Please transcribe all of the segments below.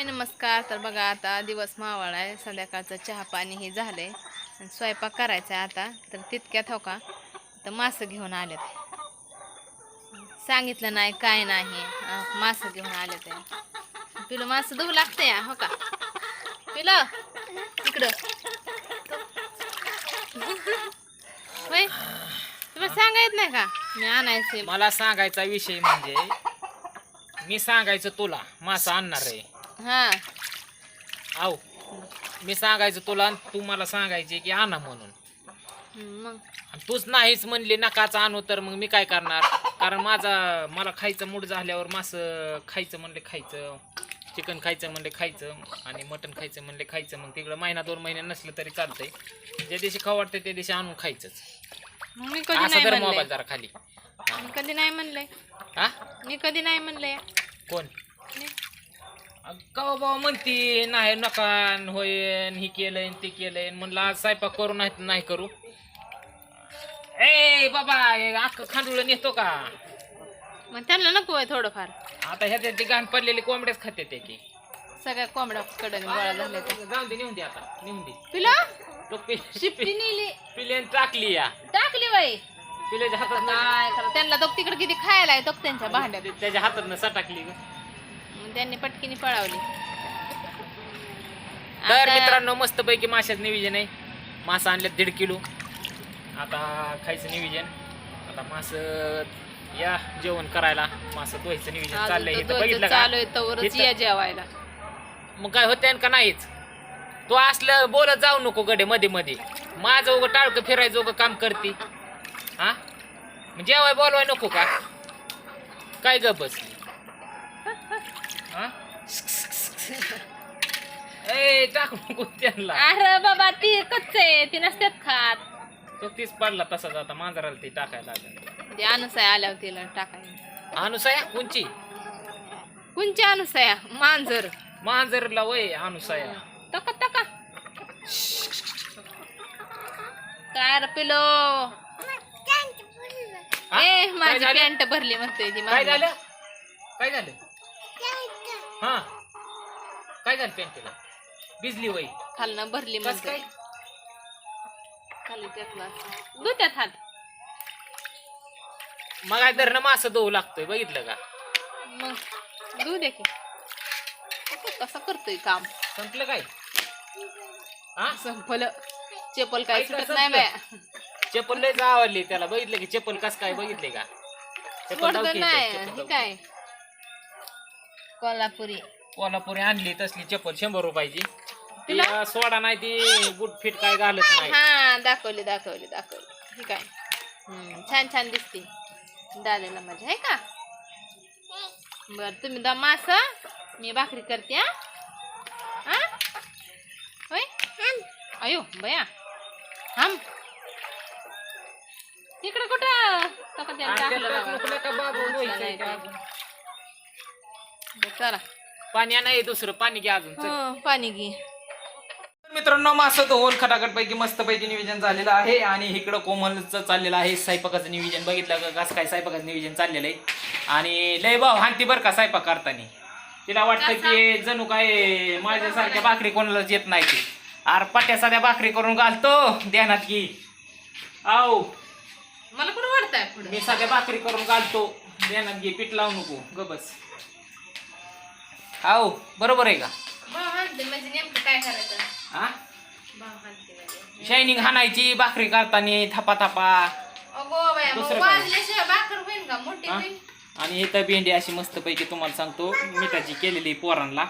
हाय नमस्कार. तर बघा आता दिवस मावळ आहे. संध्याकाळचं चहा पाणी हे झालंय. आणि स्वयंपाक करायचा आहे आता. तर तितक्यात हो का? तर मासं घेऊन आलेत. सांगितलं नाही काय नाही. मासं घेऊन आले ते पिलं मासं धुवू लागते या हो का? पिलं तिकडं होय? तुम्हाला सांगा येत नाही का? मी आणायचे. मला सांगायचा विषय म्हणजे मी सांगायचं तुला मासा आणणार आहे. हा. आव मी सांगायचं तुला आणि तू मला सांगायचे की आणा म्हणून. मग. आणि तूच नाहीच म्हणली नकाच आणू तर मग मी काय करणार? कारण माझा मला खायचं मूड झाल्यावर मास खायचं म्हणले खायचं चिकन खायचं म्हणले खायचं आणि मटण खायचं म्हणले खायचं. मग तिकडं महिना दोन महिने नसलं तरी चालतंय. ज्या दिवशी खाऊ वाटतं त्या दिवशी आणून खायचंच. मग मी कधी असं नाही तर म्हणलंय मोबाईल जरा खाली. मी कधी नाही म्हणलंय हा? मी कधी नाही म्हणलंय कोण? मी- कवा बाबा म्हणती नाही नका न होय न ही केलंय ते केलंय. म्हणलं आज स्वयंपाक करू नाही नाही करू. ए बाबा हे अख्खं खांडुळ नेतो का? मग त्यांना नको आहे थोडंफार. आता ह्याच्यात ते घाण पडलेली कोंबड्याच खाते ते की सगळ्या कोंबड्या कडे गोळा झाले तर जाऊन दे नेऊन दे आता नेऊन दे. पिला? तो पि- शिप्टी नेली. पिलेन टाकली या. टाकली बाई पिल्याच्या हातात खरं त्यांना तो तिकडे किती खायला आहे तो त्यांच्या भांड्यात. त्याच्या हातात सटाकली ग. त्यांनी पटकीने पळावली. तर आता- मित्रांनो मस्त पैकी माशाचं नियोजन आहे. मासा आणल्यात दीड किलो. आता खायचं नियोजन. आता मास या जेवण करायला. मास धुवायचं अजून चाललंय. तर इथं दोनचं बघितलं चालू आहे का तवरच इथं- या जेवायला. मग काय होते का नाहीच. तू असलं बोलत जाऊ नको गडे मध्ये मध्ये माझं उगं टाळकं फिरायचं उगं काम करते. हा? मग जेवाय बोलवाय नको का? काय ग बस हा ए टाकू नको त्यांना. अरे बाबा ती कच्च आहे ती नसत्यात खात. तो तीच पडला तसाच आता मांजराला ते टाकायला लागेल. ते अनुसया आल्यावर तिला टाकायला. अनुसया? कोणची? कुंची अनुसया? मांजर. मांजरला वय अनुसया. तका तका. काय रे पिलो? हा? ए काय माझी झालं? पॅन्ट भरली म्हणते ती काय. झालं? काय झालं? हा. काय झालं पॅन्टीला भिजली वय खालनं भरली कस म्हणते काय? खाली टाकला दुत्यात हात. मग काय धरणं मासं धुवू लागतोय बघितलं का? मग धुऊ दे की. कसं करतोय काम? संपलं काय? हा? संपलं. चेपल काय ऐका, सुटत नाही संपलं. बाया. चप्पल लयच आवडली त्याला. बघितलं की चप्पल कस काय बघितले का? चप्पल सोडत दाव की नाही. चप्पल हे. काय? कोल्हापुरी. कोल्हापुरी आणली तसली चप्पल शंभर रुपयाची. तिला? तिला सोडा नाही ती बुट फिट काय घालत नाही. हा दाखवली दाखवली दाखवली. हे काय? हम्म, छान छान दिसते. दादाला माझ्या आहे का? बर तुम्ही दा मास मी भाकरी करते हा? हा? होय? अयो बया. हम तिकडे कुठं? त्याला टाकलं. नको नका बाबू का? चला. पाणी नाही दुसरं. पाणी घ्या अजून. चल. हो, पाणी घे. मित्रांनो मासं धुवून खटाखट पैकी मस्त पैकी नियोजन झालेलं आहे आणि इकडं कोमलचं चाललेलं आहे स्वयंपाकाचं नियोजन. बघितलं का कसं काय स्वयंपाकाचं नियोजन चाललेलं आहे. आणि लय भाव हानती बरं का स्वयंपाक करताना. तिला वाटतं की जणू काय माझ्यासारख्या भाकरी कोणालाच येत नाही ती. अरे पट्ट्या साध्या भाकरी करून घालतो ध्यानात की आऊ. मला कुठं वाटतंय पुढे? मी साध्या भाकरी करून घालतो. ध्यानात घे पीठ लावू नको. ग आऊ बरोबर आहे का? म्हणजे नेमकं काय करायचं? हा? हाणते म्हणजे. शायनिंग हाणायची भाकरी करताना थापा थापा अगो बाया मग दुसरं काय? हा? आणि इथं भेंडी अशी मस्तपैकी तुम्हाला सांगतो मिठाची केलेली पोरांना.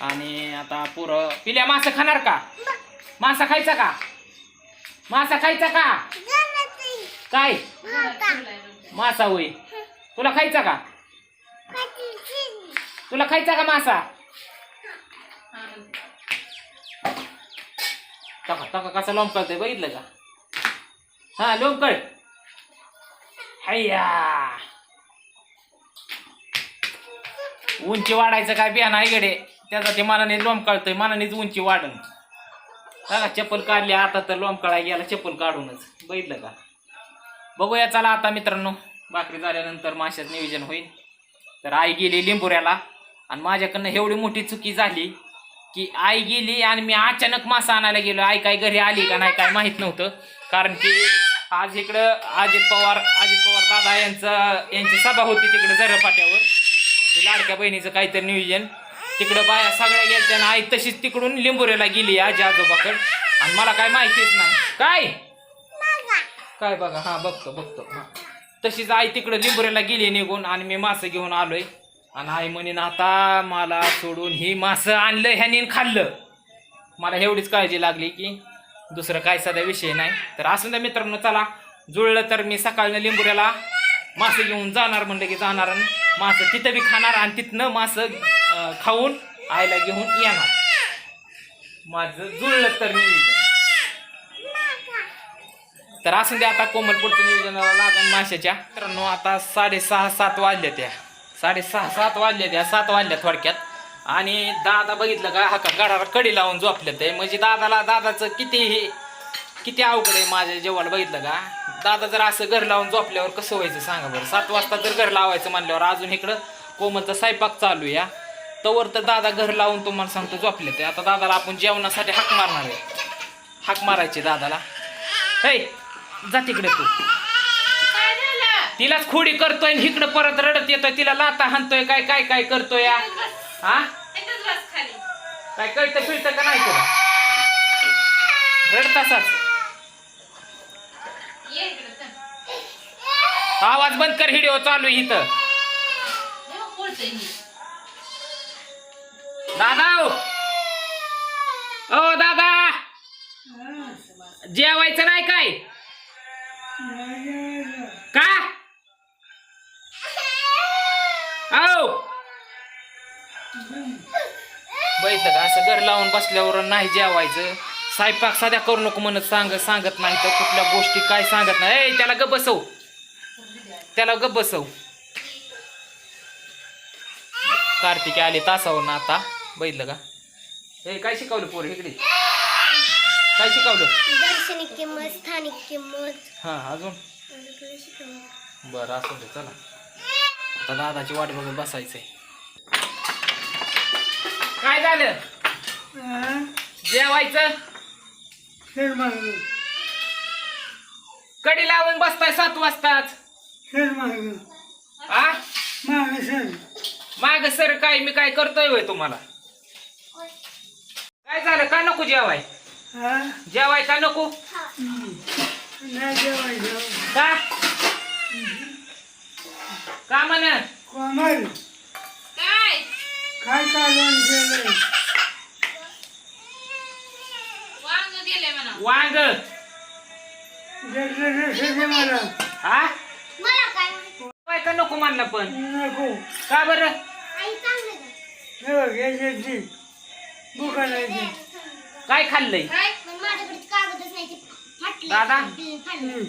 आणि आता पोरं पिल्या मासा खाणार का? मासा खायचा का? मासा खायचा का? काय? मासा होय. तुला खायचा का? तुला खायचा का मासा? टका टका कसा लोंबकळतोय बघितलं का? हा लोंबकळ हय्या. उंची वाढायचं काय बियाणं नाही गडे? त्याचा ते मनाने लोंब काढतोय मनानेच उंची वाढन. का चप्पल काढली आता तर लोंब काढाय गेला चप्पल काढूनच. बघितलं का? बघूया चला आता मित्रांनो. भाकरी झाल्यानंतर माशाचं नियोजन होईल. तर आई गेली लिंबुऱ्याला. आणि माझ्याकडनं एवढी मोठी चुकी झाली की आई गेली आणि मी अचानक मासा आणायला गेलो. आई काय घरी आली का नाही काय माहीत नव्हतं. कारण की आज इकडं अजित पवार अजित पवार दादा यांचं यांची सभा होती तिकडं जरपाट्यावर. ते लाडक्या बहिणीचं काहीतरी नियोजन. तिकडं बाया सगळ्या गेल्या आणि आई तशीच तिकडून लिंबोऱ्याला गेली आजी आजोबाकड. आणि मला काय माहितीच नाही. काय? काय बघा हा बघतो बघतो. हा. तशीच आई तिकडं लिंबोऱ्याला गेली निघून आणि मी मासं घेऊन आलोय. आणि आई म्हणेन आता मला सोडून ही मासं आणलं ह्याने खाल्लं. मला एवढीच काळजी लागली की दुसरं काय साधा विषय नाही. तर असं द्या मित्रांनो चला जुळलं तर मी सकाळनं लिंबुऱ्याला मासं घेऊन जाणार म्हणलं की जाणार आणि मासं तिथं बी खाणार आणि तिथनं मासं खाऊन आईला घेऊन येणार. माझं जुळलं तर मी तर असं द्या आता कोमलपूरचं पुढचं नियोजनाला लागण माशाच्या. मित्रांनो आता साडेसहा सात वाजल्या त्या. साडेसहा सात वाजले त्या सात वाजल्या थोडक्यात. आणि दादा बघितलं का हा गडाला कडी लावून झोपले ते. म्हणजे दादाला दादाचं किती हे किती अवघड आहे माझ्या जेव्हा बघितलं का? दादा जर असं घर लावून झोपल्यावर कसं व्हायचं सांगा बरं. सात वाजता जर घर लावायचं म्हणल्यावर अजून इकडं कोमलचा स्वयंपाक चालू या. तवर तर दादा घर लावून तुम्हाला सांगतो झोपले ते. आता दादाला आपण जेवणासाठी हाक मारणार आहे. हाक मारायची दादाला. हे जा तिकडे तू. तिलाच खोडी करतोय आणि इकडं परत रडत येतोय तिला लाता हाणतोय काय काय काय करतोय या? हा? काय कळतं फिरतं का नाही तुला? इकडे चल. आवाज बंद कर व्हिडिओ चालू इथं. दादा. ओ. दादा. जेवायचं नाही काय? का? बघितलं का असं घर लावून बसल्यावर नाही जेवायचं. स्वयंपाक साध्या करू नको म्हणत सांग सांगत नाही तर कुठल्या गोष्टी काय सांगत नाही. ए त्याला गप बसव. त्याला गप बसव. कार्तिकी आले तासावर ना आता. बघितलं का? हे काय शिकवलं पोर इकडे? काय शिकवलं? दर्शनिक किंमत स्थानिक किंमत. हा अजून. बरं असं दे चला. आता दादाची वाट बघत बसायचंय. काय झालं? जेवायचं? कडी लावून बसताय सात वाजताच. आ? माग सर काय मी काय करतोय होय तुम्हाला? काय झालं? का नको जेवाय? जेवाय का नको? का? का म्हण? कोमल. काय कालवण केलंय वांग गेले म्हणा. वांग. मला. हा? मला काय का नको म्हणलं पण. नको. का बरं? आई चांगलं का? हे बघ याच्याची बुका नाही काय खाल्लंय? काय? पण माझ्याकडे कागदच नाही ते फाटलं दादा?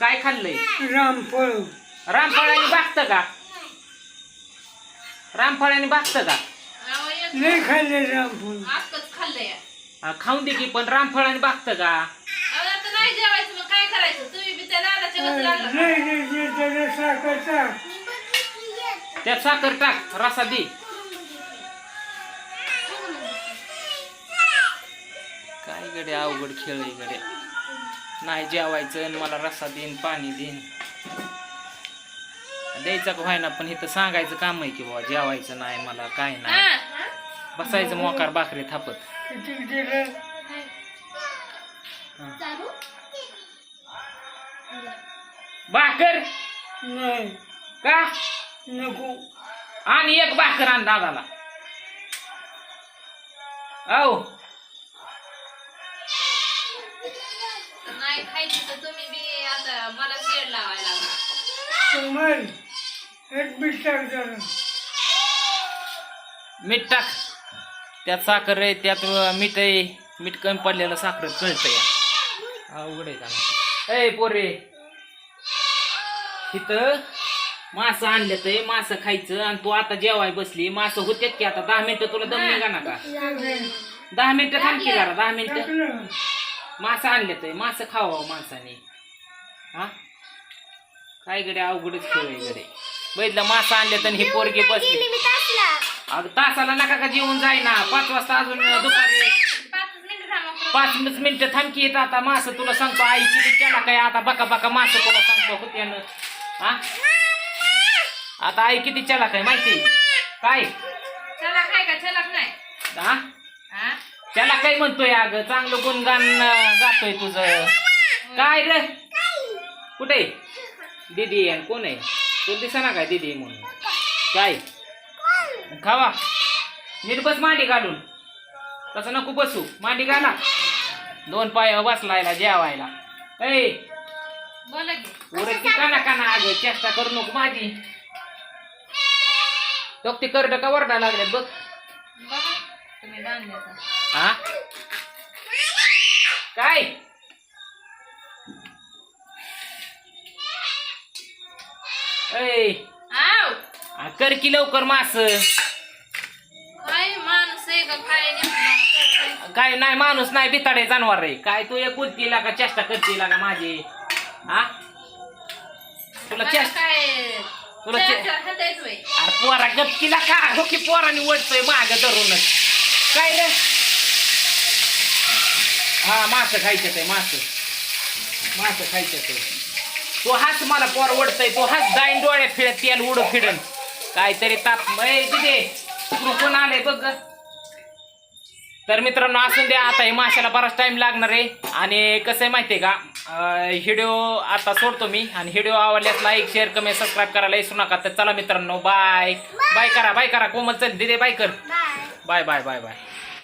काय खाल्लंय? रामफळ. रामफळाने बागतं का? रामफळाने बागतं का? लय खाल्ले रामफळ खाल्लंय. हा, खाऊन दे की पण रामफळाने बागतं का? अहो, आता नाही जेवायचं मग काय करायचं? तुम्ही बी त्या दादाच्या गत लागला का? लय लय त्याला साखर टाक. त्यात साखर टाक रसा दे. काय गडे अवघड खेळ आहे गडे नाही जेवायचं आणि मला रसा देईन पाणी देईन. द्यायचं का व्हायना पण इथं सांगायचं काम आहे की बाबा जेवायचं नाही मला काय नाही. हा? बसायचं मोकार भाकरी थापत. भाकर? नाही. का? नको. आणि एक भाकर आण दादाला. औ. नाही खायची तर तुम्ही बी आता मला लावायला मीठ टाक. त्यात साखर आहे त्यात मीठ आहे. मीठ कमी पडलेलं साखर कळतं या. अवघड आहे का ए पोरे. इथं मासं आणलं ते मासं खायचं आणि तू आता जेवाय बसली. मासं होत्यात की आता? दहा मिनिटं तुला दम निघा ना का? दहा मिनिटं थांब की जरा दहा मिनिटं. मास मासं आणले ते मासं खावावं माणसाने. हा? काय गडे अवघडच खेळ आहे गडे बघितलं मासं आणले तर हे पोरगी बसली. अगं तासाला नका का जेवून जाईना? पाच वाजता अजून दुपारी पाच मिनिटं थांबकी येत आता. मास तुला सांगतो आई किती केला काय? आता बका बका मास तुला सांगतो होत्यानं हा? आता आई किती चला काय माहिती? आहे? काय? चला का नाही हा? त्याला काय म्हणतोय अगं? चांगलं गुणगान गातोय तुझं. काय रे? कुठे? दीदी आहे कोण आहे? तुला दिसा ना काय दीदी आहे म्हणून? काय? खावा. नीट बस मांडी घालून. तसं नको बसू. मांडी घाला. दोन पाय बसलायला जेवायला. ऐ बोला की. उरत ती काना काना अगं चेष्टा करू नको माझी. तो ती करड का वरडा लागले बघ. बघा तुम्ही दान देता. हा? काय? ऐ. आव. आ, कर की लवकर मास. का काय नाही. माणूस नाही बिताडे जानवर रे. काय तू एक बोलतीला का चेष्टा करतीला का माझी? हा? तुला चेष्टा तुला. अरे पोरा गपकीला का? हो की पोराने वडतोय माग धरूनच. काय रे? हा मास खायचं ते मास. मास खायचं ते. तो हाच मला पोर वडतय तो हाच जाईन डोळ्यात फिरत तेल उड फिडन काहीतरी ताप तिथे तिकडून कोण आलंय बघ. तर मित्रांनो असून द्या आता हे माशाला बराच टाइम लागणार आहे. आणि कसं आहे माहिती आहे का व्हिडिओ आता सोडतो मी. आणि व्हिडिओ आवडल्यास लाईक शेअर कमेंट सबस्क्राईब करायला विसरू नका. तर चला मित्रांनो बाय बाय करा बाय करा. कोमल चल दिदे बाय कर. Bye bye bye bye